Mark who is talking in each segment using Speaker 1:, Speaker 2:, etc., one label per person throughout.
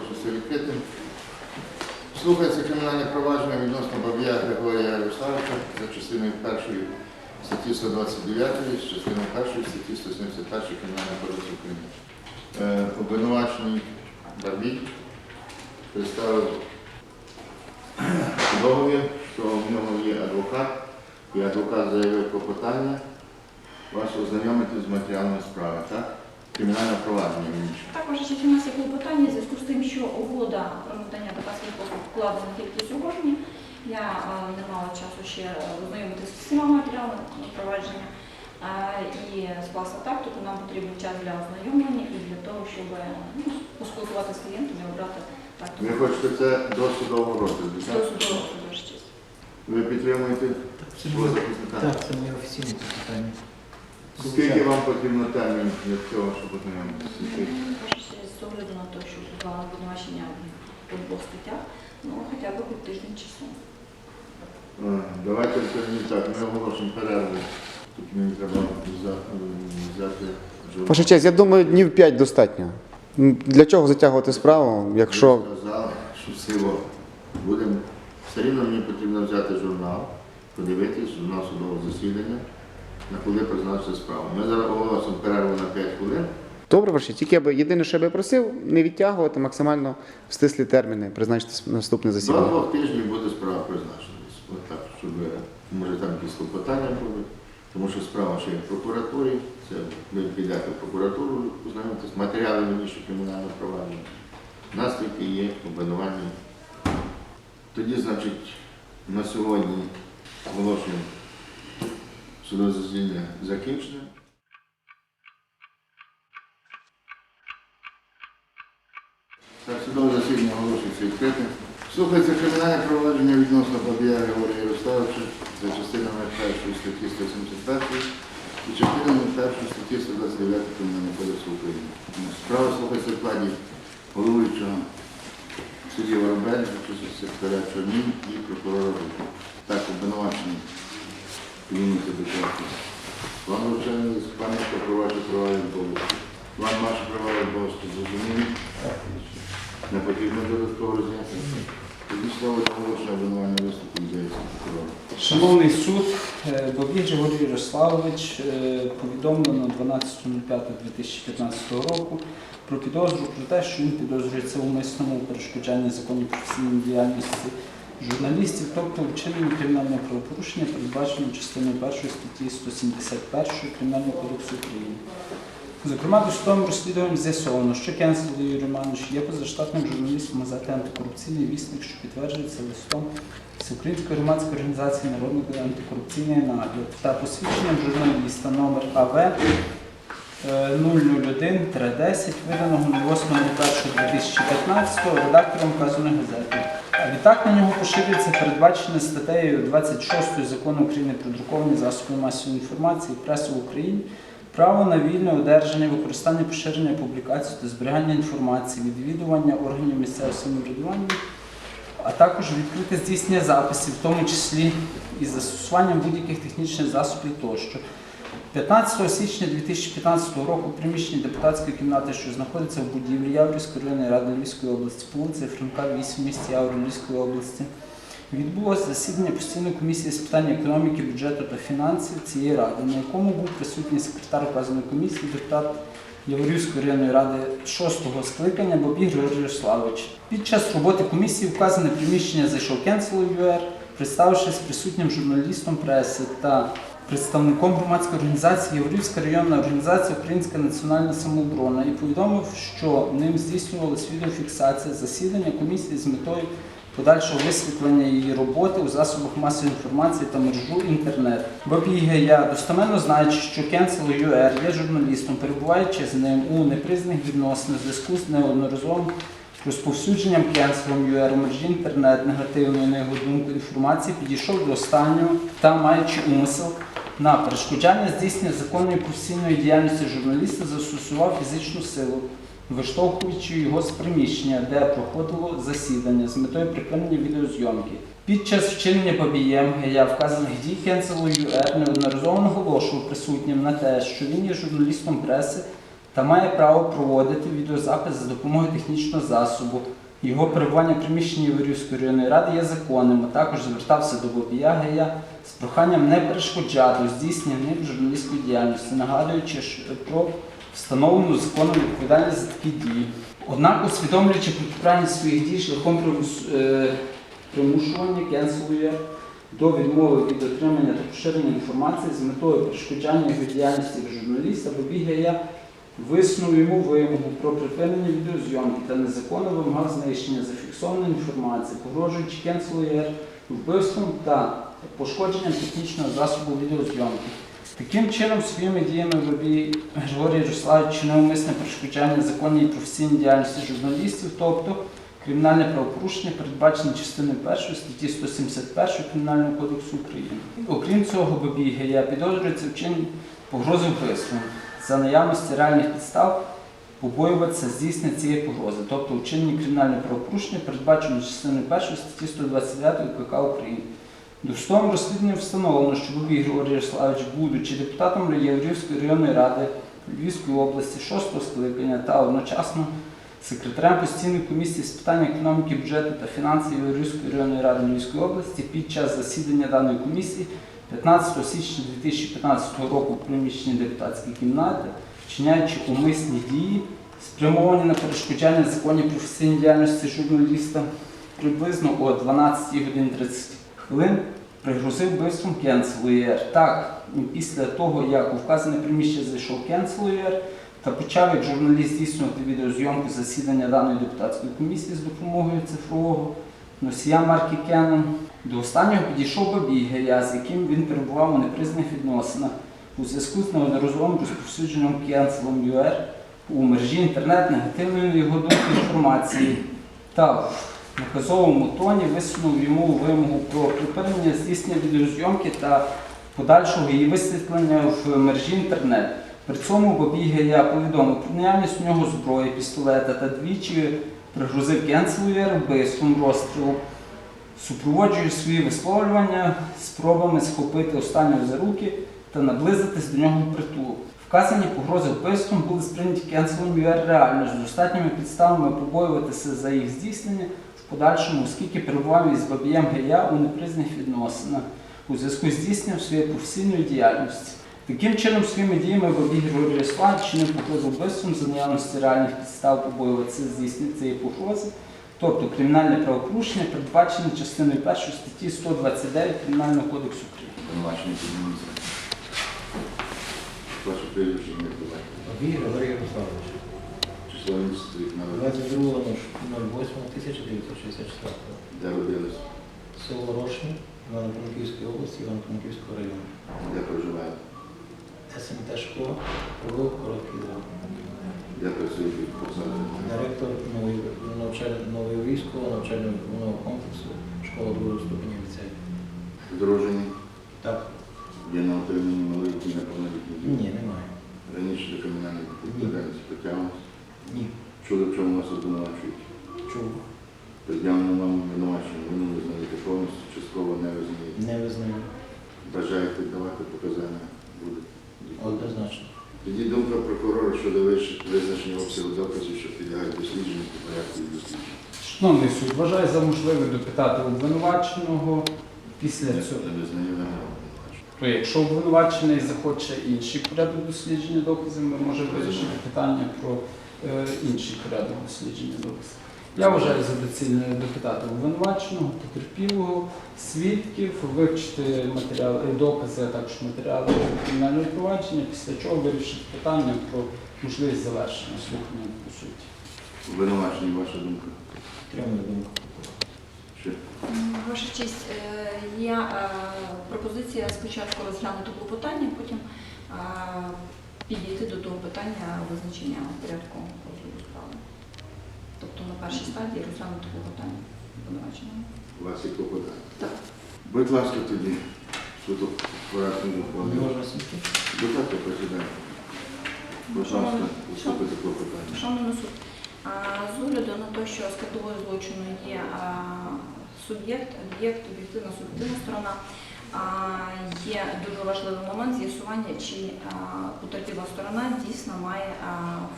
Speaker 1: оголошується відкритим. Слухається кримінальне провадження відносно Бабія Григорія Ярославовича за частиною першої статті 129, з частиною першої статті 171 Кримінального кодексу України. Е, Обвинувачений Бабій представив договір, що в нього є адвокат, і адвокат заявив клопотання вас ознайомити з матеріалами справи, так? Кримінальне провадження.
Speaker 2: Також ще у нас є клопотання в зв'язку з тим, що угода про надання адвокатських послуг вкладена тільки сьогодні. Я е, не мала часу ще ознайомитися з всіма матеріалами провадження е, і скласти так, тобто нам потрібен час для ознайомлення і для того, щоб ну, поспілкуватися з клієнтом і обрати так
Speaker 1: Ви хочете це до судового розгляду,
Speaker 2: до судового ж.
Speaker 1: Ви підтримуєте?
Speaker 3: Так, це не офіційне питання.
Speaker 1: Скільки вам потрібно термін для цього, щоб ознайомитися?
Speaker 2: З огляду на те, що була обвинувачення по двох статтях, ну хоча б хоч тиждень часу.
Speaker 1: Давайте сьогодні так, ми оголошуємо перерву. Тут мені треба взяти журнал.
Speaker 4: Ваша честь, я думаю, днів 5 достатньо. Для чого затягувати справу, якщо
Speaker 1: Ви сказали, що сило будемо. Все рівно мені потрібно взяти журнал, подивитись, журнал судового засідання, на коли призначити справу. Ми зараз оголосимо перерву на 5 хвилин.
Speaker 4: добре, честь, тільки я би єдине, що я би просив, не відтягувати максимально в стислі терміни, призначити наступне
Speaker 1: До
Speaker 4: засідання.
Speaker 1: двох тижнів буде справа призначена. От так, щоб е, може там якісь клопотання будуть. Тому що справа ще є в прокуратурі. Це ви підете в прокуратуру, познайомитесь, матеріали ще кримінального провадження. У нас тільки є обвинувальні. Тоді, значить, на сьогодні оголошуємо судове засідання закінчене. Так, судове засідання оголошується відкритим. Слухається кримінальне провадження відносно Бабія Григорія Ярославовича за частинами першої статті 171 і частинами першої статті 129 Кримінального кодексу України. Справа слухається в складі головуючого судді Воробель, секретаря Чорнін і прокурора Жука. До часу. Вам вручений пам'ятка про ваші права і. Вам ваші права і зрозуміли? Не потрібно додатково роз'яснення. Тоді слово оголошення обвинувального виступу здається прокурора.
Speaker 5: Шановний суд, е, Бабій Григорій Ярославович е, повідомлено 12.05.2015 року про підозру про те, що він підозрюється у умисному перешкоджанні законній професійній діяльності журналістів, тобто вчиненні кримінального правопорушення, передбаченого частиною 1 статті 171 Кримінального кодексу України. Зокрема, досудовим розслідуванням з'ясовано, що Кенсел Юрій Романович є позаштатним журналістом газети антикорупційний вісник, що підтверджується листом Всеукраїнської громадської організації Народний антикорупційний нагляд та посвідченням журналіста номер АВ е, 001-10, виданого на 8.01.2015 редактором вказаної газети. Відтак на нього поширюється передбачене статтею 26 закону України про друковані засоби масової інформації і пресу в Україні право на вільне одержання, використання поширення публікацій та зберігання інформації, відвідування органів місцевого самоврядування, а також відкрите здійснення записів, в тому числі із застосуванням будь-яких технічних засобів тощо. 15 січня 2015 року в приміщенні депутатської кімнати, що знаходиться в будівлі Яврівської районної ради Львівської області, по вулиці Франка, 8 в місті Яврів Львівської області, відбулося засідання постійної комісії з питань економіки, бюджету та фінансів цієї ради, на якому був присутній секретар вказаної комісії, депутат Яворівської районної ради 6-го скликання Бабій Григорій Ярославович. Під час роботи комісії вказане приміщення зайшов Кенсело ЮР, представившись присутнім журналістом преси та представником громадської організації Яворівська районна організація Українська національна самооборона і повідомив, що ним здійснювалась відеофіксація засідання комісії з метою подальшого висвітлення її роботи у засобах масової інформації та мережу інтернет. Бабіга, я достеменно знаючи, що Кенсело ЮР є журналістом, перебуваючи з ним у непризнаних відносинах зв'язку з неодноразовим розповсюдженням Кенселом ЮР у мережі інтернет негативної, на його думку, інформації, підійшов до останнього та, маючи умисел на перешкоджання здійснення законної професійної діяльності журналіста, застосував фізичну силу виштовхуючи його з приміщення, де проходило засідання з метою припинення відеозйомки. Під час вчинення побієм я вказаних дій Кенселу ЮР неодноразово наголошував присутнім на те, що він є журналістом преси та має право проводити відеозапис за допомогою технічного засобу. Його перебування в приміщенні Єврівської районної ради є законним, а також звертався до Бобія Гея з проханням не перешкоджати ним журналістської діяльності, нагадуючи про встановлену законом відповідальність за такі дії. Однак, усвідомлюючи протиправність своїх дій шляхом е, примушування кенселує до відмови від отримання та поширення інформації з метою перешкоджання його діяльності журналіста, Бобігая висунув йому вимогу про припинення відеозйомки та незаконно вимагав знищення зафіксованої інформації, погрожуючи кенселер вбивством та пошкодженням технічного засобу відеозйомки. Таким чином, своїми діями Бабій Григорій Руславич чинив умисне перешкоджання законній професійній діяльності журналістів, тобто кримінальне правопорушення, передбачене частиною 1 статті 171 Кримінального кодексу України. Окрім цього, Бабій Гея підозрюється вчинення погрози вбивством за наявності реальних підстав побоюватися здійснення цієї погрози, тобто вчинення кримінального правопорушення, передбаченого частиною 1 статті 129 КК України. До судового розслідування встановлено, що Бабій Григорій Ярославович, будучи депутатом Єврівської районної ради Львівської області 6 скликання та одночасно секретарем постійної комісії з питань економіки, бюджету та фінансів Єврівської районної ради Львівської області під час засідання даної комісії 15 січня 2015 року в приміщенні депутатської кімнати, вчиняючи умисні дії, спрямовані на перешкоджання законів професійній діяльності журналіста, приблизно о 12 годин 30 хвилин пригрозив вбивством Кенцелуєр. Так, після того, як у вказане приміщення зайшов Кенцелуєр та почав як журналіст здійснювати відеозйомку засідання даної депутатської комісії з допомогою цифрового носія марки Canon, до останнього підійшов Бабій Гея, з яким він перебував у непризнаних відносинах у зв'язку з неодноразовим розповсюдженням Кенселом ЮР у мережі інтернет негативної його думку інформації та в наказовому тоні висунув йому вимогу про припинення здійснення відеозйомки та подальшого її висвітлення в мережі інтернет. При цьому Бабій Гея повідомив про наявність у нього зброї, пістолета та двічі пригрозив Кенцелуєр вбивством розстрілу. Супроводжує свої висловлювання спробами схопити останнього за руки та наблизитись до нього в впритул. Вказані погрози вбивством були сприйняті кенселом ЮР реально з достатніми підставами побоюватися за їх здійснення в подальшому, оскільки перебував із Бабієм Гея у непризнаних відносинах у зв'язку з здійсненням своєї професійної діяльності. Таким чином, своїми діями Бабій Григорій Ярославович чинив погрозу вбивством за наявності реальних підстав побоюватися здійснення цієї погрози, тобто кримінальне правопорушення, передбачене частиною 1 статті 129 Кримінального кодексу України.
Speaker 1: Ваше прізвище не буває.
Speaker 3: Григорій Ярославович.
Speaker 1: Число місяця рік
Speaker 3: 22.08.1964.
Speaker 1: Де родились?
Speaker 3: Село Рошні, Івано-Франківської області, Івано-Франківського району.
Speaker 1: Де проживає?
Speaker 3: СМТ школа, проводив короткий драм.
Speaker 1: Де працює під?
Speaker 3: Директор нової навчального новоєврійського навчально-виховного комплексу школа другого ступеня ліцею.
Speaker 1: Одружені?
Speaker 3: Так,
Speaker 1: Є на отриманні малолітні неповнолітні діти?
Speaker 3: ні, немає.
Speaker 1: Раніше до кримінальної відповідальності притягнувся.
Speaker 3: Ні.
Speaker 1: Чули, в чому вас обвинувачують?
Speaker 3: Чув.
Speaker 1: Пред'явлено вам обвинувачення, ви не визнаєте повністю, частково не визнаєте.
Speaker 3: Не визнаю.
Speaker 1: Бажаєте давати показання?
Speaker 3: Однозначно.
Speaker 1: Тоді думка прокурора щодо визначення обсягу доказів, що підлягають дослідженню по порядку дослідження.
Speaker 5: Шановний суд, вважаю за можливе допитати обвинуваченого після цього.
Speaker 1: Не визнаю.
Speaker 5: То якщо обвинувачений захоче інший порядок дослідження доказів, ми можемо вирішити питання про е, інший порядок дослідження доказів. Я вважаю за доцільне допитати обвинуваченого, потерпілого, свідків, вивчити матеріали, докази, а також матеріали кримінального провадження, після чого вирішити питання про можливість завершення слухання по суті.
Speaker 1: Обвинувачення, ваша думка?
Speaker 3: Підтримую думку.
Speaker 2: Ваша честь, е, є е, пропозиція спочатку розглянути клопотання, потім е, підійти до того питання визначення порядку розгляду справи. Тобто на першій стадії розглянути клопотання обвинуваченого.
Speaker 1: у вас є клопотання?
Speaker 2: Так.
Speaker 1: Будь ласка, тоді доповнення.
Speaker 3: Можна сісти?
Speaker 1: Будь ласка, президент. Будь ласка, вступити клопотання.
Speaker 2: Шановний суд, а, з огляду на те, що складовою злочину є а, суб'єкт, об'єкт, об'єктивна, суб'єктивна сторона, є дуже важливий момент з'ясування, чи потерпіла сторона дійсно має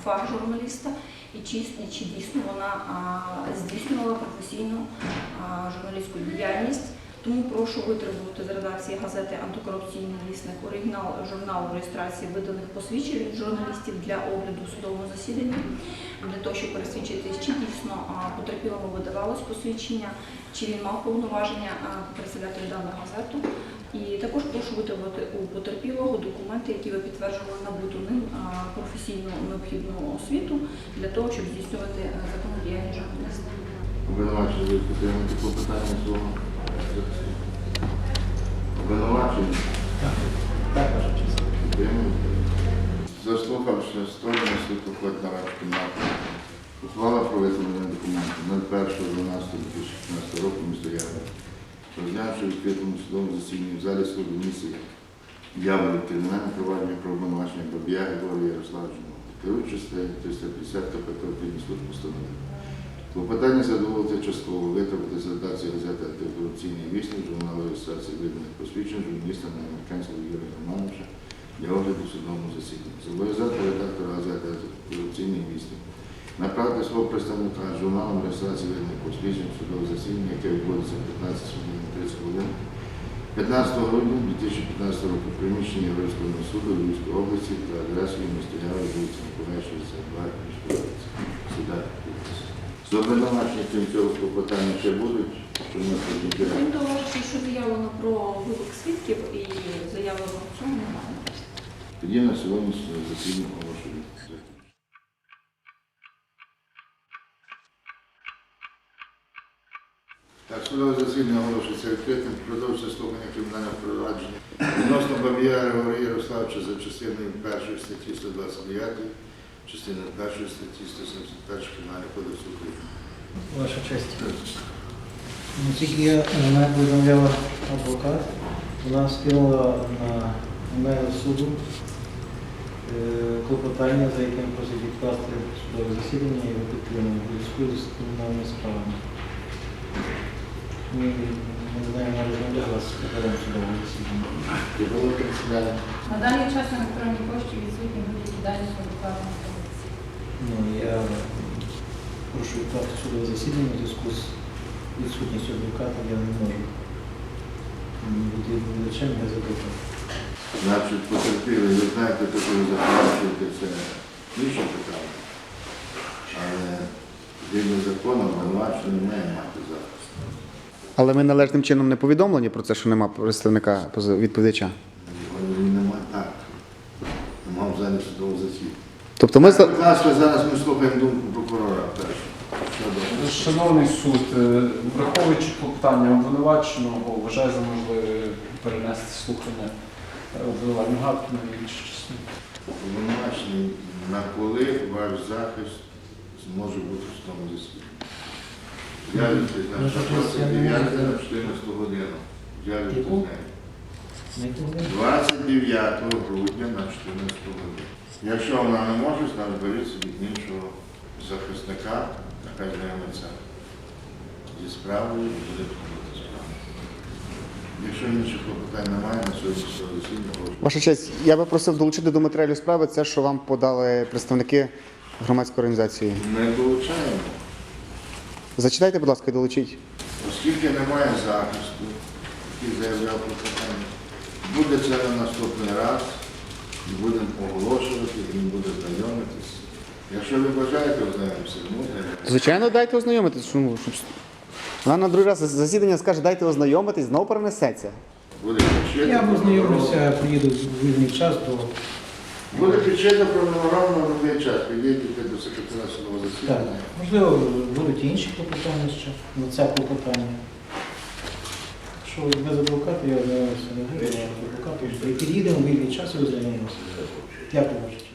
Speaker 2: фах журналіста і чи, чи дійсно вона здійснювала професійну журналістську діяльність. Тому прошу витребувати з редакції газети Антикорупційний вісник оригінал журналу реєстрації виданих посвідчень від журналістів для огляду в судовому засіданні, для того, щоб пересвідчитись, чи дійсно потерпілому видавалось посвідчення, чи він мав повноваження представляти дану газету. І також прошу витребувати у потерпілого документи, які ви підтверджували набуту ним професійну необхідну освіту для того, щоб здійснювати е, законну журналіста.
Speaker 1: Обвинувачення клопотання? Обвинувачення
Speaker 3: Так, ваша честь.
Speaker 1: Заслухавши сторони, суд виходить на кімнату. Ухвала про визнання документів 01.12.2015 року місто Ява. Рознявши в відкритому судовому засіданні в залі суду в місті кримінальне провадження про обвинувачення Бабія Григорія Ярославовича. Керуючи статтею 350 КПК суд постановив. Клопотання задоволити частково витребувати з редакції газети антикорупційний вісник журналу реєстрації виданих посвідчень журналіста на американського Юрія Романовича для огляду судовому засіданні. Зобов'язати редактора газети антикорупційний вісник направити свого представника з журналом реєстрації виданих посвідчень в судове засідання, яке відбудеться в 15 годин 30 хвилин 15 грудня 2015 року в приміщенні Європейського суду Львівської області за адресою міста Яви, вулиця Миколаїв, 62, міської Сюди. З обвинувачення крім цього клопотання ще будуть, що ми
Speaker 2: Крім того, що заявлено про виклик свідків і заявлено в цьому немає.
Speaker 1: Тоді на сьогодні засідання оголошую. Так, судове засідання оголошується відкритим. Продовжується слухання кримінального провадження. Відносно Бабія Григорія Ярославовича за частиною першої статті 129, частиною першої статті 171 Кримінального кодексу України.
Speaker 3: Ваша честь. Ну, Тільки я мене повідомляла адвокат, вона скинула на мене суду е, клопотання, за яким просить відкласти судове засідання і підтримує у зв'язку з кримінальними справами. Ми не знаємо, вона розмовляла з секретарем судового засідання.
Speaker 6: На даний час на електронній пошті відсутні будь-які дані про викладення.
Speaker 3: Ну, я прошу відкласти судове засідання у зв'язку з відсутністю адвоката, я не можу бути відповідачем без адвоката.
Speaker 1: Значить, потерпіли, ви знаєте, те, що ви заперечуєте, це інше питання. Але згідно закону, обвинувачений не має мати захист.
Speaker 4: Але ми належним чином не повідомлені про це, що нема представника відповідача.
Speaker 1: Він немає так. Нема в залі судового засідання.
Speaker 4: Тобто ми за-
Speaker 1: зараз ми слухаємо думку прокурора.
Speaker 7: Шановний суд, е, враховуючи клопотання обвинуваченого, вважаю за можливе перенести слухання е, обвинувальної гадки на іншу частину.
Speaker 1: обвинувачений, на коли ваш захист зможе бути в судовому засіданні.
Speaker 3: Ну, я не
Speaker 1: 29
Speaker 3: можу.
Speaker 1: на 14 годину. З'явитесь
Speaker 3: Яку?
Speaker 1: з нею.
Speaker 3: На яку годину?
Speaker 1: 29 грудня на 14 годину. Якщо вона не може, значить беріть собі іншого захисника, нехай знайомиться зі справою і буде проходити справу. Якщо інших клопотань немає, на сьогодні засідання.
Speaker 4: Ваша честь, я би просив долучити до матеріалів справи це, що вам подали представники громадської організації.
Speaker 1: Ми долучаємо,
Speaker 4: Зачитайте, будь ласка, і долучіть.
Speaker 1: оскільки немає захисту, який заявляв клопотання, буде це на наступний раз, і будемо оголошувати, він буде знайомитись. Якщо ви бажаєте ознайомитися, ну,
Speaker 4: Звичайно, дайте ознайомитись. Чому? Щоб... Вона на другий раз засідання скаже, дайте ознайомитись, знову перенесеться.
Speaker 1: буде.
Speaker 3: Я познайомлюся, приїду в вільний час до
Speaker 1: Буде підчити про ровно новий час. Підійдете до секретаря судового
Speaker 3: Так,
Speaker 1: засідання.
Speaker 3: можливо, будуть і інші клопотання ще на це клопотання. Що без адвоката я ознайомився не буду, я адвокату. І під'їдемо вільний час і ознайомимося. Дякую, ваша честь.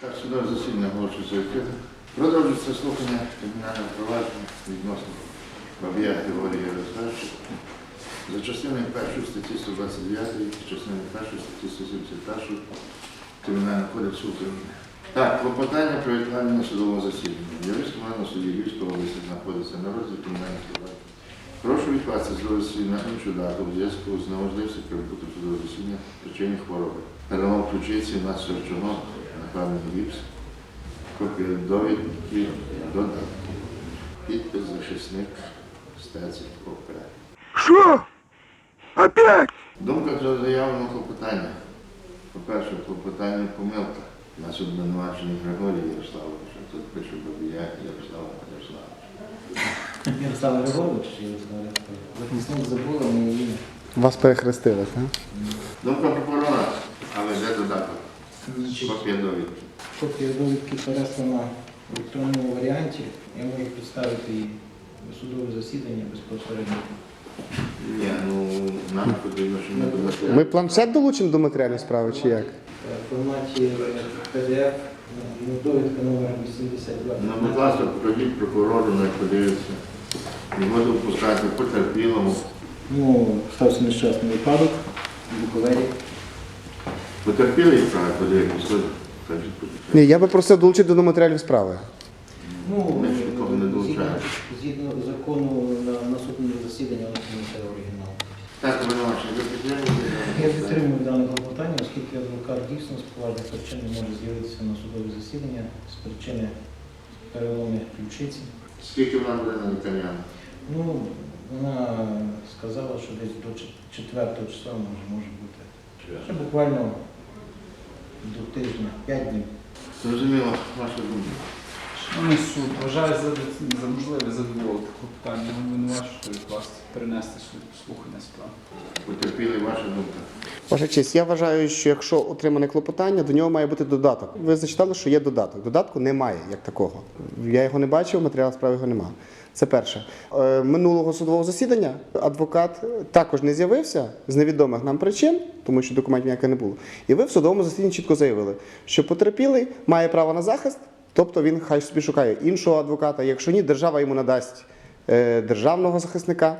Speaker 1: Так, судове засідання оголошується відкритим. Продовжується слухання кримінального провадження відносно Бабія Григорія Ярославовича за частиною першої статті 129 і частиною першої статті 171 Кримінального кодексу України. Так, клопотання про відкладення судового засідання. Львівська на суді Львівського області знаходиться на розгляд кримінальних справ. Прошу відкласти судове засідання на іншу дату у зв'язку з неможливістю прибути судове засідання в причині хвороби. Перелом ключиці у нас серчого, направлений гіпс, копія довідки, додатки. Підпис захисник стації ОП.
Speaker 8: Що? Опять?
Speaker 1: Думка про заявленого клопотання. По-перше, клопотання помилка. У нас обвинувачений Григорій Ярославович, а тут пише Бабія Ярослава Ярославович.
Speaker 3: Ярослав Григорович чи Ярослав Григорович? Захисник забула моє ім'я.
Speaker 4: Вас перехрестили, так?
Speaker 1: Думка прокурора, але де додаток? Копія довідки.
Speaker 3: Копія довідки переслана в електронному варіанті. Я можу представити її на судове засідання безпосередньо.
Speaker 1: Ні, ну нам потрібно, щоб ми додатково.
Speaker 4: Ми планшет долучимо до матеріальної справи чи як?
Speaker 3: В форматі PDF, ну, довідка номер 82.
Speaker 1: Ну, будь ласка, покажіть прокурору, не подивиться. Його допускати потерпілому.
Speaker 3: Ну, стався нещасний випадок в Буковелі.
Speaker 1: Потерпілий справи подивитися. Потерпілий.
Speaker 4: Ні, я би просив долучити до матеріалів справи.
Speaker 3: Ну,
Speaker 1: Ми ж нікого не
Speaker 3: згідно,
Speaker 1: долучаємо.
Speaker 3: згідно закону на наступному засіданні у нас це оригінал.
Speaker 1: Так, обвинувачений, ви підтримуєте?
Speaker 3: Я підтримую дане клопотання, оскільки адвокат дійсно з поважних причин не може з'явитися на судове засідання з причини перелому ключиці.
Speaker 1: Скільки вона буде на лікарняну?
Speaker 3: Ну, вона сказала, що десь до 4 числа може, може бути. Ще буквально до тижня, 5 днів.
Speaker 1: Зрозуміло, ваша думка.
Speaker 7: Шановний суд, вважаю за, за можливе задоволити клопотання обвинувачувати відкласти, перенести суд слухання справи.
Speaker 1: Потерпілий, ваша думка.
Speaker 4: Ваша честь, я вважаю, що якщо отримане клопотання, до нього має бути додаток. Ви зачитали, що є додаток. Додатку немає як такого. Я його не бачив, матеріал справи його немає. Це перше. Е, Минулого судового засідання адвокат також не з'явився з невідомих нам причин, тому що документів ніяких не було. І ви в судовому засіданні чітко заявили, що потерпілий має право на захист, тобто він хай собі шукає іншого адвоката. Якщо ні, держава йому надасть е, державного захисника.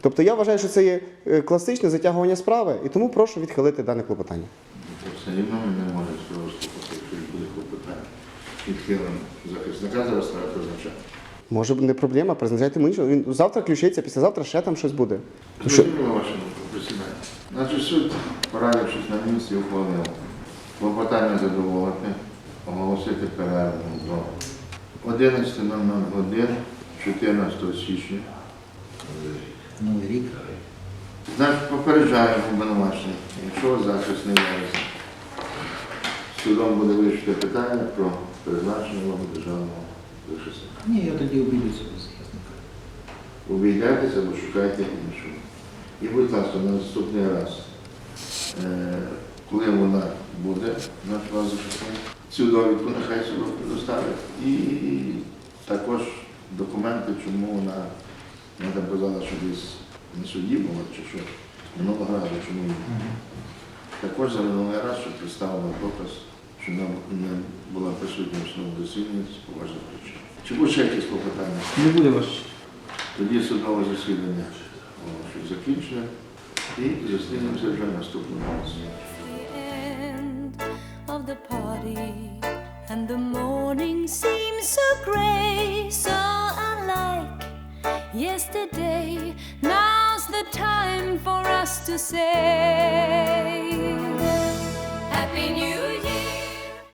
Speaker 4: Тобто я вважаю, що це є е, класичне затягування справи, і тому прошу відхилити дане клопотання.
Speaker 1: Все рівно ми не буде клопотання. Відхилено захисника зараз треба призначати.
Speaker 4: Може не проблема, призначайте іншого. Він завтра ключиться, післязавтра ще там щось буде. Що?
Speaker 1: Значить, суд, порадившись на місці, ухвалив клопотання задоволити, оголосити перерву до 11.00 годин 14 січня.
Speaker 3: Новий рік.
Speaker 1: Значить, попереджаємо обвинувачення, якщо захист не явиться, судом буде вирішити питання про призначення вам державного захисника.
Speaker 3: Ні, я тоді обійдуся без захисника.
Speaker 1: Увійдетеся або шукайте іншого. І, будь ласка, на наступний раз, е, коли вона буде, наш вас захисник, цю довідку нехай суду предоставить. І також документи, чому вона, вона там казала, що десь на суді була, чи що, минулого разу, чому ні. Також за минулий раз, щоб представила доказ, що вона не була присутня в основному засіданні з поважних причин. Чи будуть ще якісь клопотання?
Speaker 5: Не буде ваш.
Speaker 1: Тоді судове засідання закінчене і зустрінемося вже наступного разу.
Speaker 9: The party, and the morning seems so grey, so unlike yesterday. Now's the time for us to say Happy New